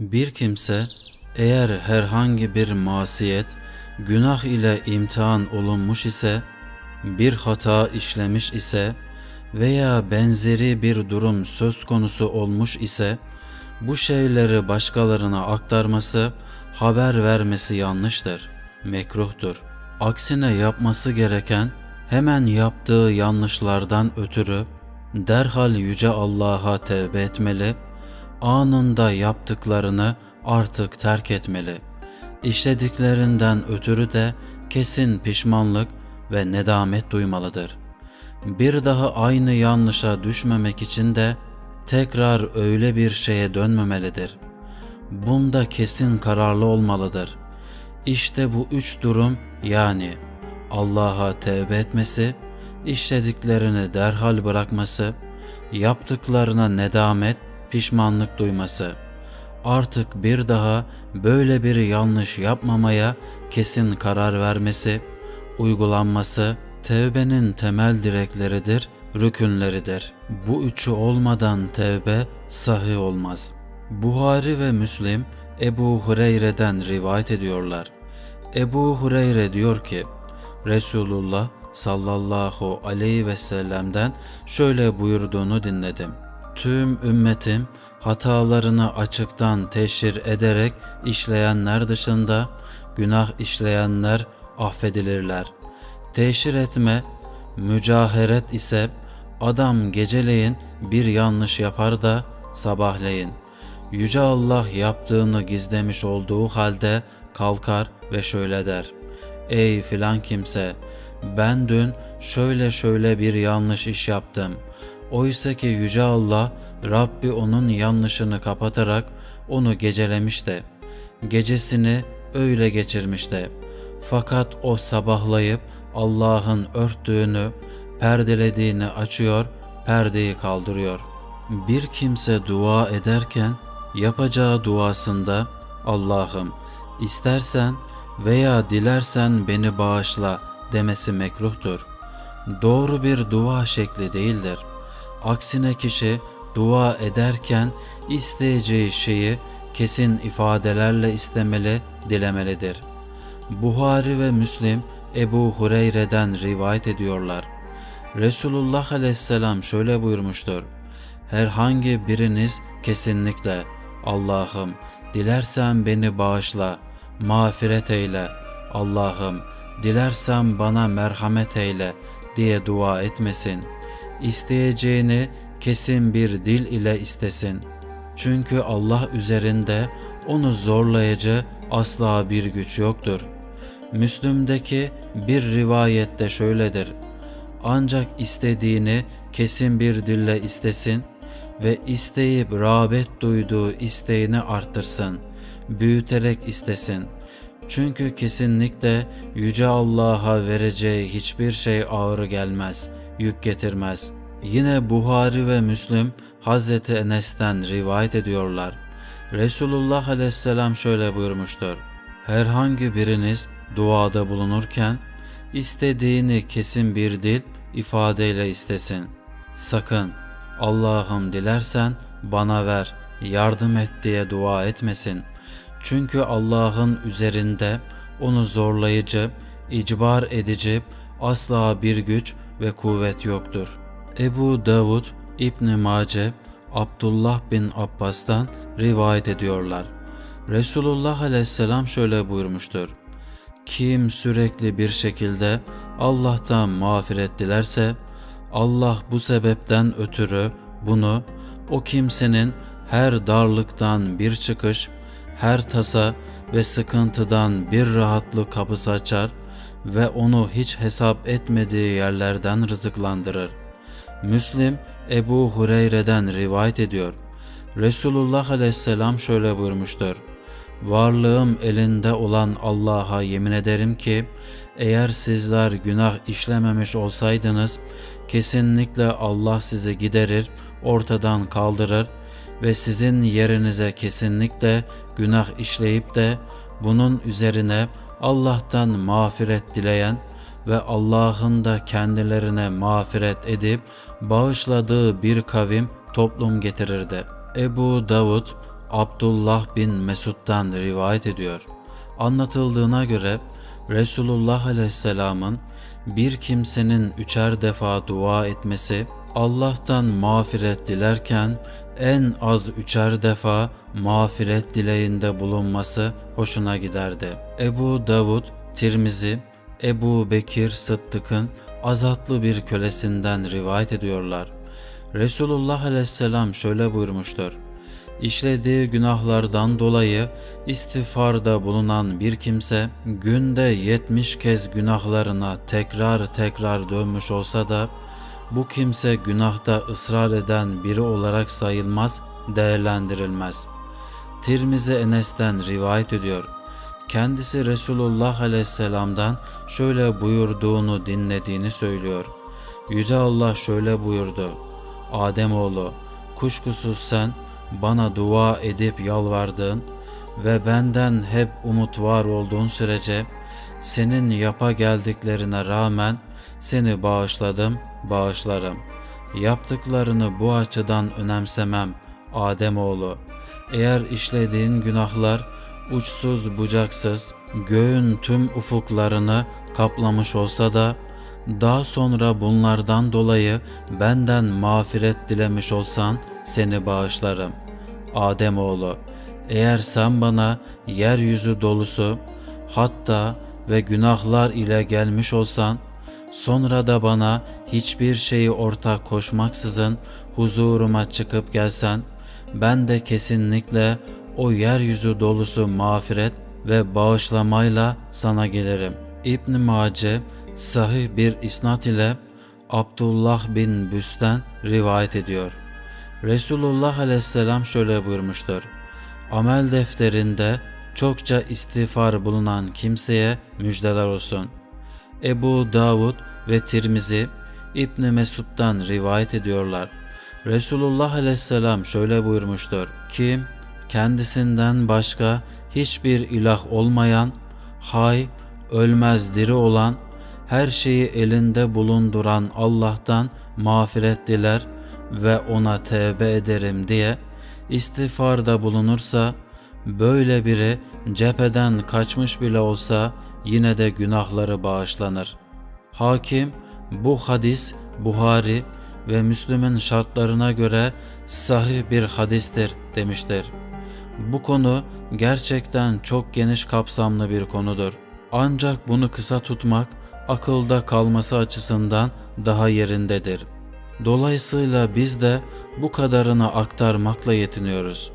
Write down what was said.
Bir kimse eğer herhangi bir masiyet, günah ile imtihan olunmuş ise, bir hata işlemiş ise veya benzeri bir durum söz konusu olmuş ise, bu şeyleri başkalarına aktarması, haber vermesi yanlıştır, mekruhtur. Aksine yapması gereken, hemen yaptığı yanlışlardan ötürü derhal Yüce Allah'a tevbe etmeli, anında yaptıklarını artık terk etmeli. İşlediklerinden ötürü de kesin pişmanlık ve nedamet duymalıdır. Bir daha aynı yanlışa düşmemek için de tekrar öyle bir şeye dönmemelidir. Bunda kesin kararlı olmalıdır. İşte bu üç durum yani Allah'a tevbe etmesi, işlediklerini derhal bırakması, yaptıklarına nedamet, pişmanlık duyması. Artık bir daha böyle bir yanlış yapmamaya kesin karar vermesi, uygulanması tevbenin temel direkleridir, rükünleridir. Bu üçü olmadan tevbe sahih olmaz. Buhari ve Müslim Ebu Hureyre'den rivayet ediyorlar. Ebu Hureyre diyor ki, Resulullah sallallahu aleyhi ve sellem'den şöyle buyurduğunu dinledim. Tüm ümmetim hatalarını açıktan teşhir ederek işleyenler dışında günah işleyenler affedilirler. Teşhir etme, mücaheret ise adam geceleyin bir yanlış yapar da sabahleyin. Yüce Allah yaptığını gizlemiş olduğu halde kalkar ve şöyle der. Ey filan kimse, ben dün şöyle şöyle bir yanlış iş yaptım. Oysa ki Yüce Allah Rabbi onun yanlışını kapatarak onu gecelemiş de, gecesini öyle geçirmiş de. Fakat o sabahlayıp Allah'ın örttüğünü, perdelediğini açıyor, perdeyi kaldırıyor. Bir kimse dua ederken yapacağı duasında Allah'ım istersen veya dilersen beni bağışla demesi mekruhtur. Doğru bir dua şekli değildir. Aksine kişi dua ederken isteyeceği şeyi kesin ifadelerle istemeli, dilemelidir. Buhari ve Müslim Ebu Hureyre'den rivayet ediyorlar. Resulullah aleyhisselam şöyle buyurmuştur. Herhangi biriniz kesinlikle Allah'ım dilersen beni bağışla, mağfiret eyle, Allah'ım dilersen bana merhamet eyle diye dua etmesin. İsteyeceğini kesin bir dil ile istesin. Çünkü Allah üzerinde onu zorlayıcı asla bir güç yoktur. Müslüm'deki bir rivayette şöyledir. Ancak istediğini kesin bir dille istesin ve isteyip rağbet duyduğu isteğini arttırsın, büyüterek istesin. Çünkü kesinlikle Yüce Allah'a vereceği hiçbir şey ağır gelmez, yük getirmez. Yine Buhari ve Müslim Hazreti Enes'ten rivayet ediyorlar. Resulullah aleyhisselam şöyle buyurmuştur. Herhangi biriniz duada bulunurken istediğini kesin bir dil ifadeyle istesin. Sakın Allah'ım dilersen bana ver, yardım et diye dua etmesin. Çünkü Allah'ın üzerinde onu zorlayıcı, icbar edici asla bir güç ve kuvvet yoktur. Ebu Davud İbn Mace Abdullah bin Abbas'tan rivayet ediyorlar. Resulullah aleyhisselam şöyle buyurmuştur. Kim sürekli bir şekilde Allah'tan mağfiret dilerse Allah bu sebepten ötürü bunu o kimsenin her darlıktan bir çıkış, her tasa ve sıkıntıdan bir rahatlık kapısı açar ve onu hiç hesap etmediği yerlerden rızıklandırır. Müslim Ebu Hureyre'den rivayet ediyor. Resulullah aleyhisselam şöyle buyurmuştur. Varlığım elinde olan Allah'a yemin ederim ki eğer sizler günah işlememiş olsaydınız kesinlikle Allah sizi giderir, ortadan kaldırır ve sizin yerinize kesinlikle günah işleyip de bunun üzerine Allah'tan mağfiret dileyen ve Allah'ın da kendilerine mağfiret edip bağışladığı bir kavim toplum getirirdi. Ebu Davud Abdullah bin Mesud'dan rivayet ediyor. Anlatıldığına göre Resulullah Aleyhisselam'ın bir kimsenin üçer defa dua etmesi, Allah'tan mağfiret dilerken en az üçer defa mağfiret dileğinde bulunması hoşuna giderdi. Ebu Davud, Tirmizi, Ebu Bekir Sıddık'ın azatlı bir kölesinden rivayet ediyorlar. Resulullah Aleyhisselam şöyle buyurmuştur. İşlediği günahlardan dolayı istiğfarda bulunan bir kimse günde yetmiş kez günahlarına tekrar tekrar dönmüş olsa da bu kimse günahta ısrar eden biri olarak sayılmaz, değerlendirilmez. Tirmizi Enes'ten rivayet ediyor. Kendisi Resulullah Aleyhisselam'dan şöyle buyurduğunu dinlediğini söylüyor. Yüce Allah şöyle buyurdu. Ademoğlu, kuşkusuz sen bana dua edip yalvardığın ve benden hep umut var olduğun sürece senin yapa geldiklerine rağmen seni bağışladım, bağışlarım. Yaptıklarını bu açıdan önemsemem Ademoğlu. Eğer işlediğin günahlar uçsuz bucaksız göğün tüm ufuklarını kaplamış olsa da daha sonra bunlardan dolayı benden mağfiret dilemiş olsan seni bağışlarım. Ademoğlu, eğer sen bana yeryüzü dolusu hatta ve günahlar ile gelmiş olsan, sonra da bana hiçbir şeyi ortak koşmaksızın huzuruma çıkıp gelsen, ben de kesinlikle o yeryüzü dolusu mağfiret ve bağışlamayla sana gelirim. İbn Mace sahih bir isnat ile Abdullah bin Büs'ten rivayet ediyor. Resulullah aleyhisselam şöyle buyurmuştur. Amel defterinde çokça istiğfar bulunan kimseye müjdeler olsun. Ebu Davud ve Tirmizi İbn Mesud'dan rivayet ediyorlar. Resulullah aleyhisselam şöyle buyurmuştur. Kim kendisinden başka hiçbir ilah olmayan, hay, ölmez diri olan, her şeyi elinde bulunduran Allah'tan mağfiret diler ve ona tevbe ederim diye istiğfarda bulunursa, böyle biri cepheden kaçmış bile olsa yine de günahları bağışlanır. Hakim bu hadis Buhari ve Müslüm'ün şartlarına göre sahih bir hadistir demiştir. Bu konu gerçekten çok geniş kapsamlı bir konudur. Ancak bunu kısa tutmak akılda kalması açısından daha yerindedir. Dolayısıyla biz de bu kadarını aktarmakla yetiniyoruz.